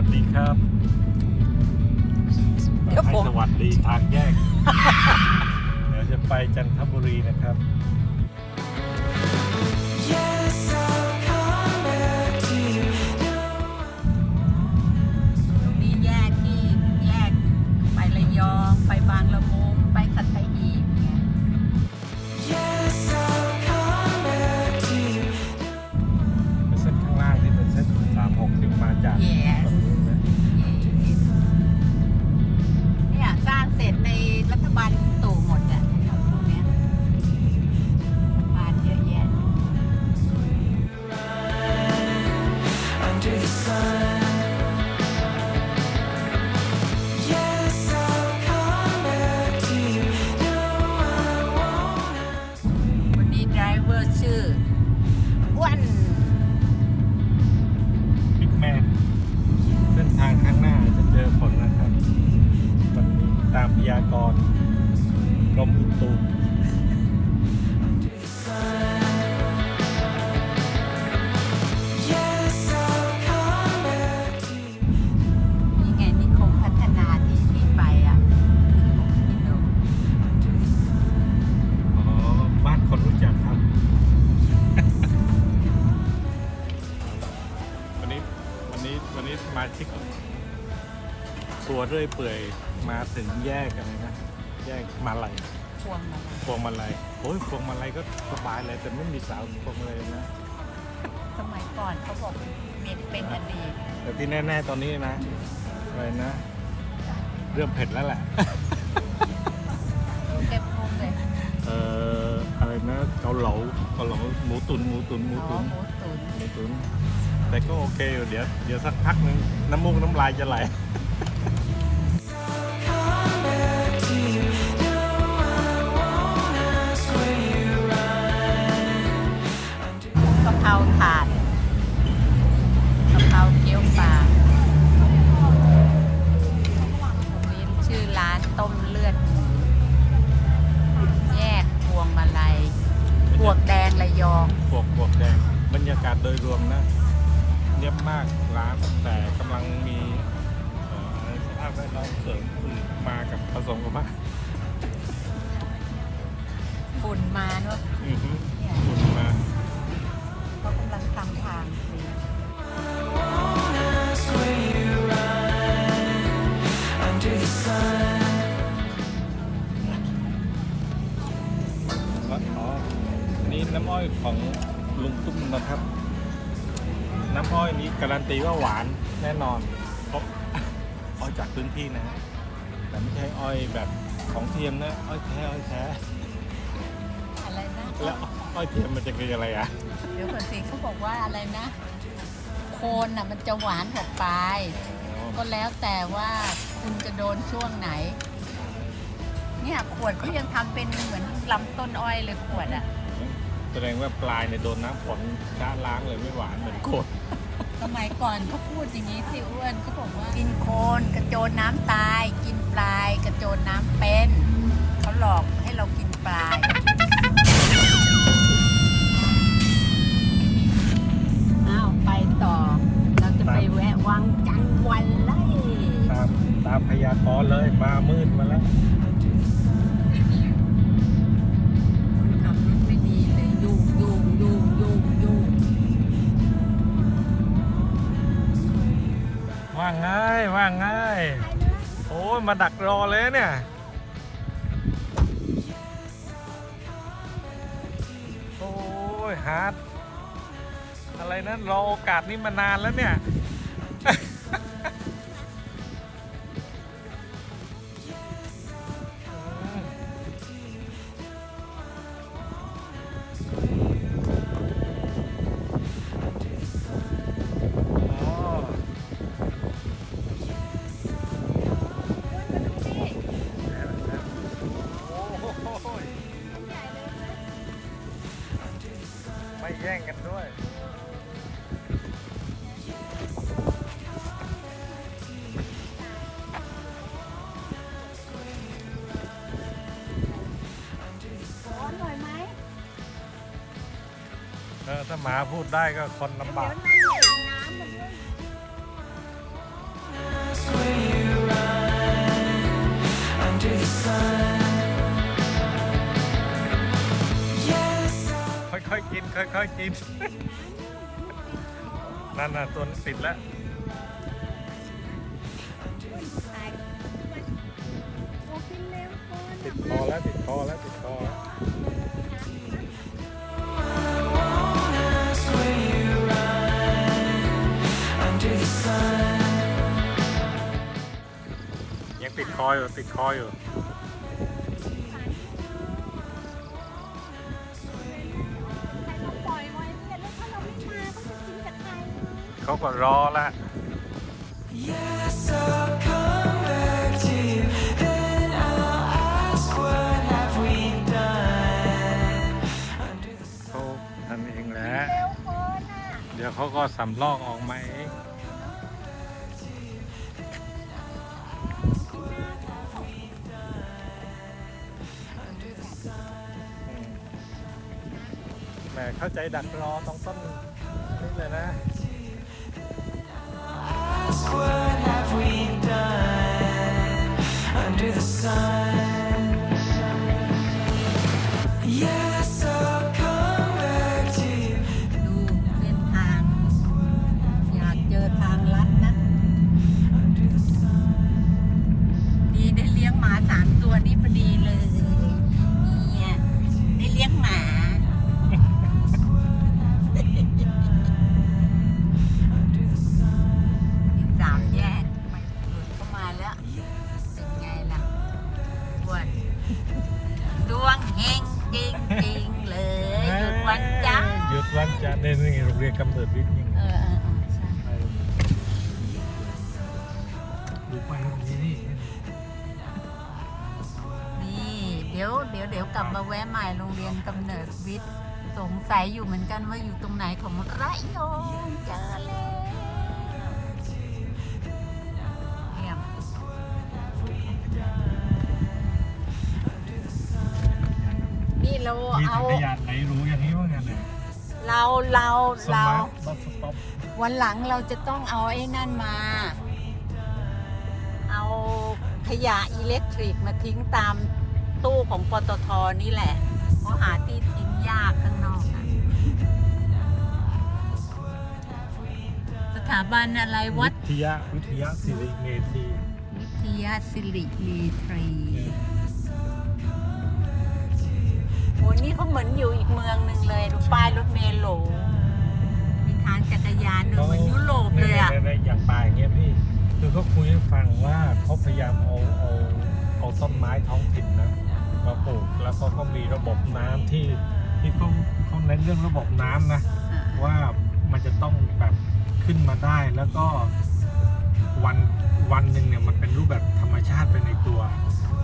วัสดีครับเดี๋ยวให้ผมสวัสดีทางแยก เดี๋ยวจะไปจันทบุรีนะครับ ตัวเรื่อยเปื่อยมาถึงแยกอะไรนะ แยกมาลัยพวงมาลัยพวงมาลัยโอ้ยพวงมาลัยก็สบายเลยแต่ไม่มีสาวพวงมาลัยนะ สมัยก่อนเขาบอกเป็นเป็นอดีตแต่ที่แน่ ๆ ตอนนี้นะ อะไรนะ เริ่มเผ็ดแล้วแหละ เก็บพุงเลยเอ่ออะไรนะเกาเหลาเกาเหลาหมูตุนหมูตุนหมูอ๋อตุนหมูตุ๋นหมูตุนแต่ก็โอเคอยู่เดี๋ยวเดี๋ยวสักพักนึงน้ำมูกน้ำลายจะไหล แล้วอ๋ออันนี้น้ำอ้อยของลุงตุ้มนะครับ น้ำอ้อยนี้การันตีว่าหวานแน่นอนเพราะอ้อยจากพื้นที่นะ แต่ไม่ใช่อ้อยแบบของเทียมนะอ้อยแท้อ้อยแท้อะไรนะแล้วอ้อยเทียมมันจะคืออะไรอะ เดี๋ยวก่อนสิเขาบอกว่าอะไรนะ โคนอะมันจะหวานกว่าปลายก็แล้วแต่ว่าคุณจะโดนช่วงไหน เนี่ยขวดเขายังทำเป็นเหมือนลำต้นอ้อยเลยขวดอะแสดงว่าปลายเนี่ยโดนน้ำฝนช้าล้างเลยไม่หวานเหมือนโคตรสมัยก่อนเขาพูดอย่างนี้สิอ้วนเขาบอกว่ากินโคนกระโจนน้ำตาย กินปลายกระโจนน้ำเป็น มาดักรอเลยเนี่ยโอ้ยฮาร์ดอะไรนะรอโอกาสนี้มานานแล้วเนี่ย หมาพูดได้ก็คนลำบาก ค่อยๆกิน ค่อยๆกิน นั่นน่ะตัวติดแล้ว ติดคอแล้ว ติดคอแล้วติด ออยู่ติดคออยู่ปล่อยไว้เนี่ยแล้วถ้าเราไม่มาเขาจะกินกับใครเขาก็รอละ Yes, I'll come back to you. Then I'll ask, what have we done under the เขาทำเองแหละเร็วเกินอะเดี๋ยวเขาก็สำลอกออกมาเอง ใจดักรอตรงต้นนี่เลยนะ what have we done under the sun? สงสัยอยู่เหมือนกันว่าอยู่ตรงไหนของระยองเจอแล้วเยี่ยมนี่เรามีเอา จักรยานไหนรู้อย่างนี้ว่าไงเนี่ยเราเราสเรา มาร์ทบัสสต็อปวันหลังเราจะต้องเอาไอ้นั่นมา เอาขยะอิเล็กทริกมาทิ้งตามตู้ของปตทนี่แหละเพราะหาที่ทิ้งยากข้าง ถาบันอะไรวัดวิทยาวิทยาสิริเมธีวิทยาสิริมีทรีโหนี่เขาเหมือนอยู่อีกเมืองหนึ่งเลยดูป้ายรถเมล์โหลมีทางจักรยานดูเหมือนยุโรปเลยอะในๆอย่างป่าอย่างเงี้ยพี่คือเขาคุยให้ฟังว่าเขาพยายามเอาเอาเอาต้นไม้ท้องถิ่นนะมาปลูกแล้วเขาก็มีระบบน้ำที่ที่เขาเขาเน้นเรื่องระบบน้ำนะว่ามันจะต้องแบบ ขึ้นมาได้แล้วก็วันวันหนึ่งเนี่ยมันเป็นรูปแบบธรรมชาติไปในตัว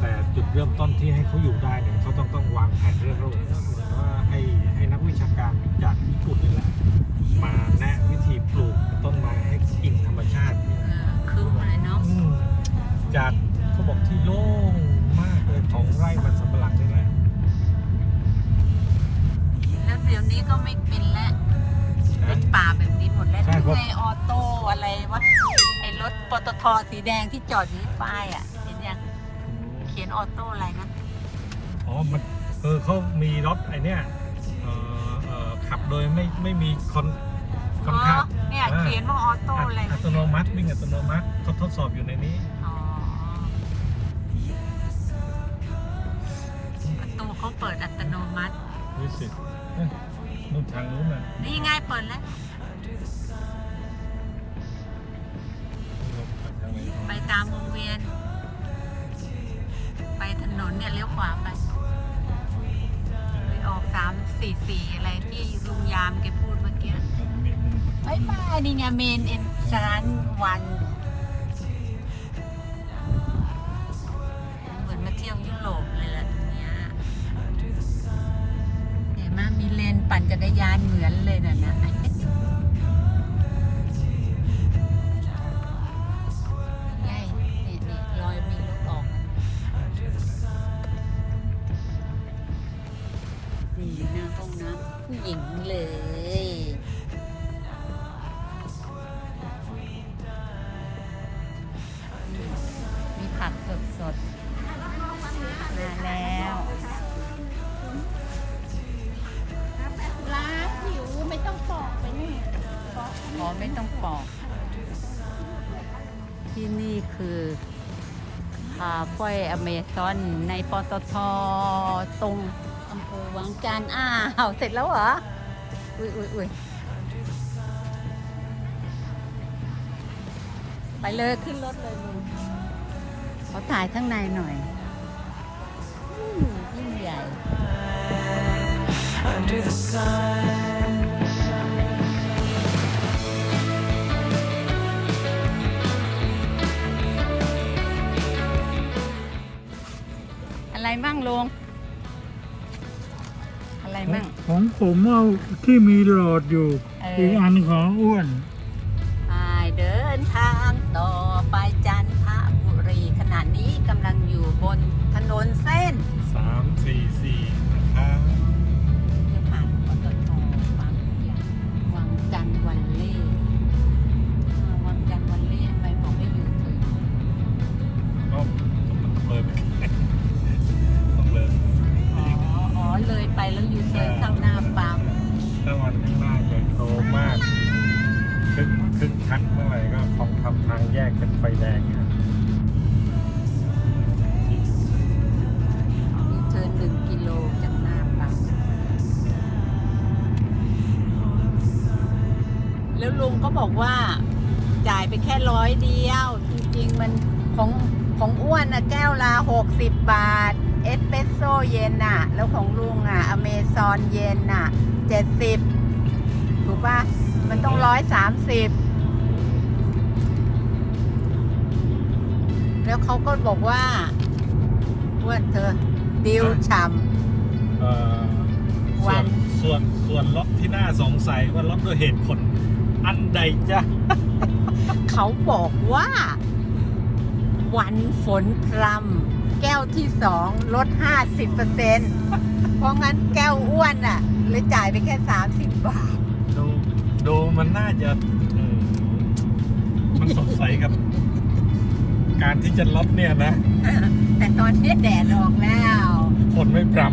แต่จุดเริ่มต้นที่ให้เขาอยู่ได้เนี่ยเขาต้องต้องวางแผนเรื่องระบบเหมือนว่าให้ให้นักวิชาการจากญี่ปุ่นนี่แหละมาแนะวิธีปลูกต้นไม้ให้อิงธรรมชาติเนี่ยเออคึ้มเลยเนาะอืมจากเขาบอกที่โล่งมากเลยของไร่มันสำปะหลังนี่แหละแล้วเดี๋ยวนี้ก็ไม่เป็นแล้วเป็นป่าแบบ ปตทสีแดงที่จอดอยู่ที่ป้ายอะ เห็นยังเขียนออโต้อะไรนะ อ๋อ มันเออเขามีรถไอเนี้ยเออเออขับโดยไม่ไม่มีคนคนอ๋อขับเนี่ยอ่าเขียนว่าออโต้อะไรอัตโนมัติวิ่งอัตโนมัติเขาทดสอบอยู่ในนี้อ๋อประตูเขาเปิดอัตโนมัติวิสิตเอ้ยนู่นทางนู้นน่ะนี่ง่ายเปิดแล้ว ตามวงเวียน ไปถนนเนี่ยเลี้ยวขวาไปไปออกสามสี่สี่อะไรที่ลุงยามแกพูดเมื่อกี้มีมุมบานี่ไงเมนเอ็นชานวันเหมือนมาเที่ยวยุโรปเลยล่ะตรงเนี้ยเห็นไหมมีเลนปั่นจักรยานเหมือนเลยนะนะ เลย มีผักสดสดมาแล้วล้างผิวไม่ต้องปอกไปนี่อกอ๋อไม่ต้องปอก ที่นี่คือคาเฟ่อเมซอนในปตทตรงอำเภอวังจันทร์อ้าว เสร็จแล้วเหรอ อุ้ยอุ้ยอุ้ยไปเลยขึ้นรถเลยลุงขอถ่ายข้างในหน่อยอืมยิ่งใหญ่ under the sun. อะไรมั่งลุง อะไรมั่งของผมเอาที่มีหลอดอยู่เอออี อีกอันของอ้วนไปเดินทางต่อไปจันทบุรีขณะนี้กำลังอยู่บนถนน ล้วลุงก็บอกว่า จ่ายไปแค่ร้อยเดียว จริงๆมันของของอ้วนนะแก้วละ60บาท เอสเปรสโซเย็นน่ะ แล้วของลุงอะ อเมซอนเย็นน่ะ70ถูกปะมันต้องร้อยสามสิบแล้วเขาก็บอกว่าอ้วนเธอดิวฉ่เอ่อวัส่วนนส่วนส่วนรถที่น่าสงสัยว่ารถด้วยเหตุผล อันใดจ้ะำเขาบอกว่า วันฝนพรำแก้วที่สองลด50%เพราะงั้นแก้วอ้วนอะเลยจ่ายไปแค่30บาท ดูดูมันน่าจะเออมันสดใสกับ การที่จะลดเนี่ยนะ แต่ตอนนี้แดดออกแล้ว ฝนไม่ปรแ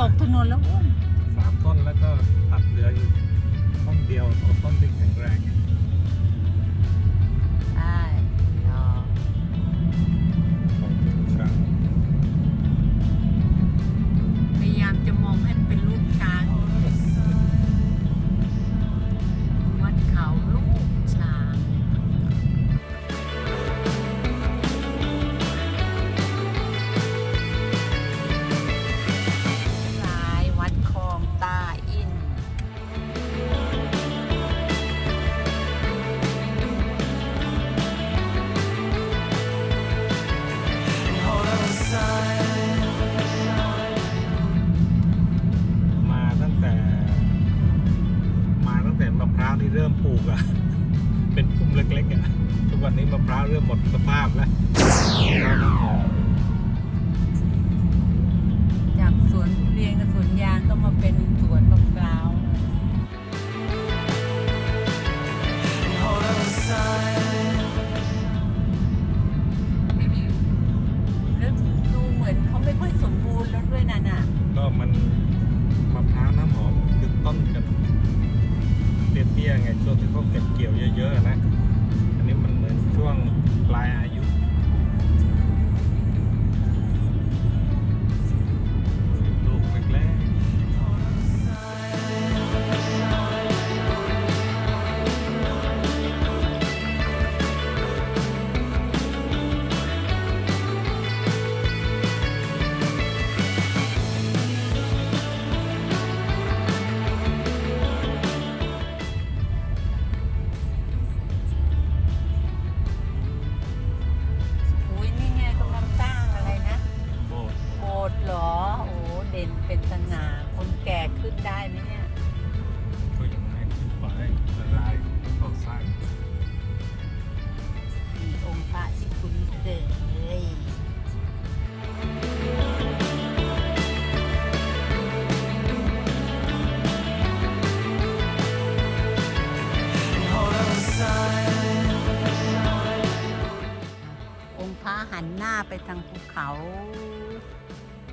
ต้นนะกถนนแล้วอ้วนสามต้นแล้วก็ตัดเหลืออยู่ต้นเดียวเอาต้นที่แข็งแรง กอะเป็นพุ่มเล็กๆอะทุกวันนี้มะพร้าวเริ่มหมดสภาพแล้ว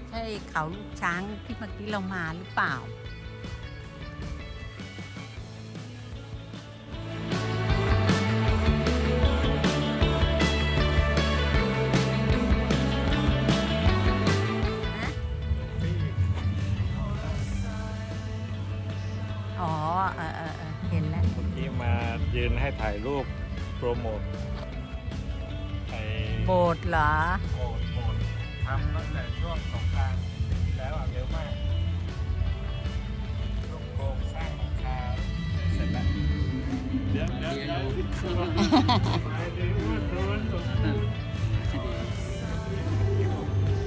ใช่เขาลูกช้างที่เมื่อกี้เรามาหรือเปล่าอ๋อเออเออเออเห็นแล้วเมื่อกี้มายืนให้ถ่ายรูปโปรโมทไอ้โบสถ์เหรอโบสถ์โบสถ์ ทำตั้งแต่ช่วงสงกรานต์ที่แล้วอะเร็วมากลูกโป่งสร้างหลังคาเสร็จแล้วเดี๋ยวเดี๋ยวเดี๋ยว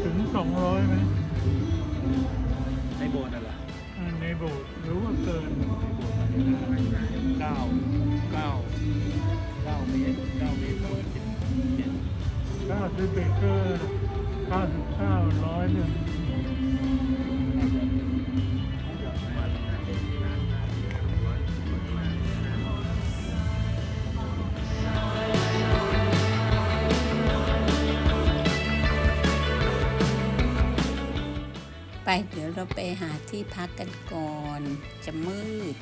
ถึงสองร้อยไหมในโบสถ์นั่นแหละอ่าในโบสถ์หรือว่าเกินเก้าเก้าเก้าเมตรเก้าเมตรคูณสิบเจ็ดถ้าซื้อเบเกอร์ เก้าสิบเก้าร้อยหนึ่งไปเดี๋ยวเราไปหาที่พักกันก่อน จะมืด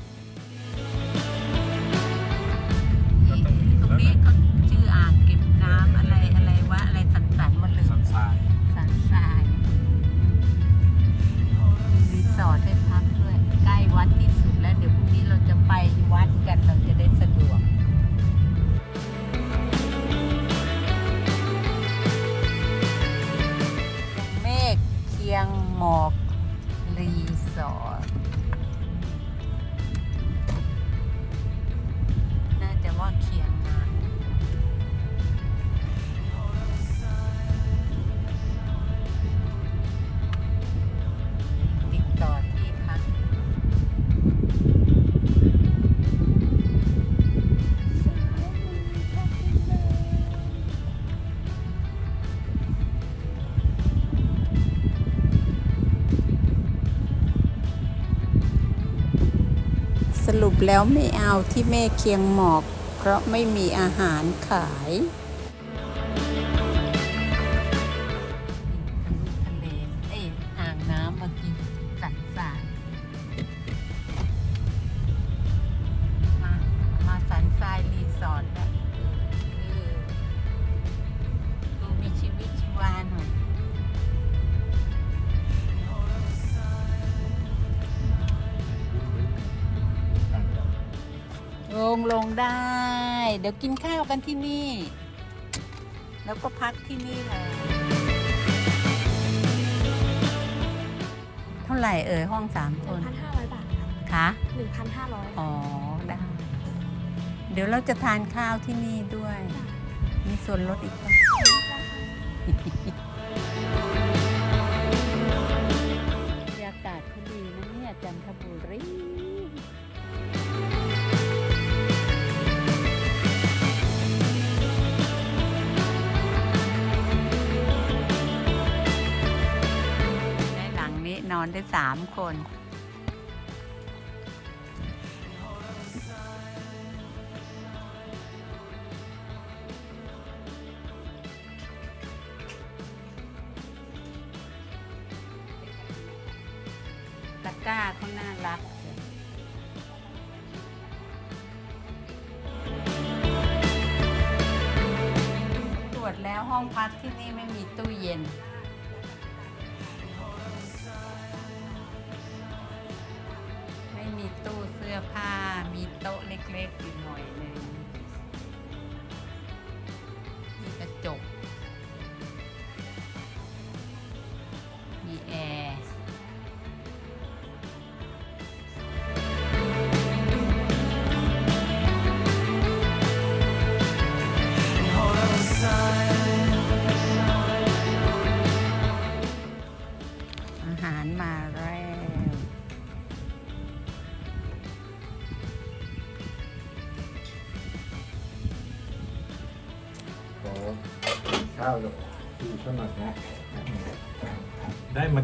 ตรงนี้ แล้วไม่เอาที่แม่เคียงหมอก เพราะไม่มีอาหารขาย ลงลงได้ เดี๋ยวกินข้าวกันที่นี่ แล้วก็พักที่นี่แหละเท่าไหร่เอ่ยห้องสามคน1,500 บาทค่ะคะ1,500อ๋อได้ เดี๋ยวเราจะทานข้าวที่นี่ด้วย มีส่วนลดอีกปะบร ได้สามคน มีโต๊ะเล็กๆอยู่หน่อยหนึ่ง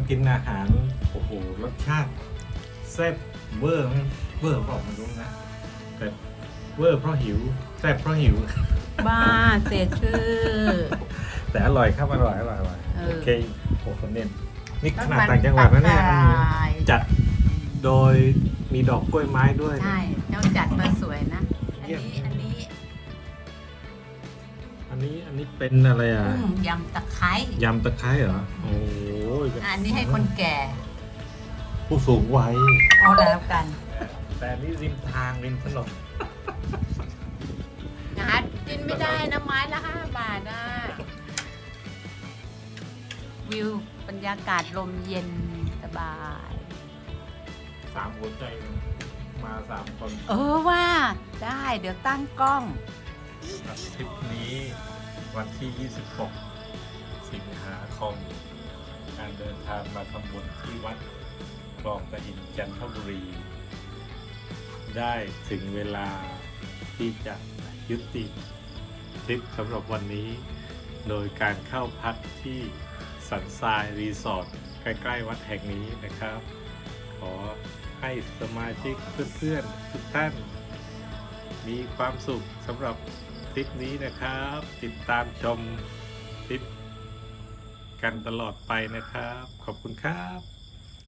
กินอาหาร โอ้โห รสชาติแซ่บเวอร์ไหมเวอร์บอกไมันรู้นะแต่เวอร์เพราะหิวแซ่บเพราะหิว บ้าเสียชื่อ แต่อร่อยครับอร่อยอร่อยอร่อยเออ โอเคโอ้คนเน้นนี่ขนาดต่างจังหวัดนะเนี่ยมันตายจัดโดยมีดอกกล้วยไม้ด้วย ใช่ เจ้าจัดมาสวยนะ อันเยี่ยมนี้ อันนี้อันนี้อันนี้เป็นอะไรอะกุ้งยำตะไคร้ยำตะไคร้เหรอโอ้ย อันนี้ให้คนแก่ผู้สูงวัยเอาแล้วกัน แต่อันนี่ริมทางริมถนนนะกินไม่ได้นะไม้ละห้าบาทนะวิวบรรยากาศลมเย็นสบาย สามหัวใจเลยมาสามคนเออว่า ได้เดี๋ยวตั้งกล้องครับทริปนี้วันที่ 26 สิงหาคม การเดินทางมาทำบุญที่วัดคลองตะอินจันทบุรี ได้ถึงเวลาที่จะยุติทริปสำหรับวันนี้ โดยการเข้าพักที่สันทรายรีสอร์ทใกล้ๆวัดแห่งนี้นะครับ ขอให้สมาชิกเพื่อนๆทุกท่าน มีความสุขสำหรับทริปนี้นะครับ ติดตามชมทริป กันตลอดไปนะครับ ขอบคุณครับ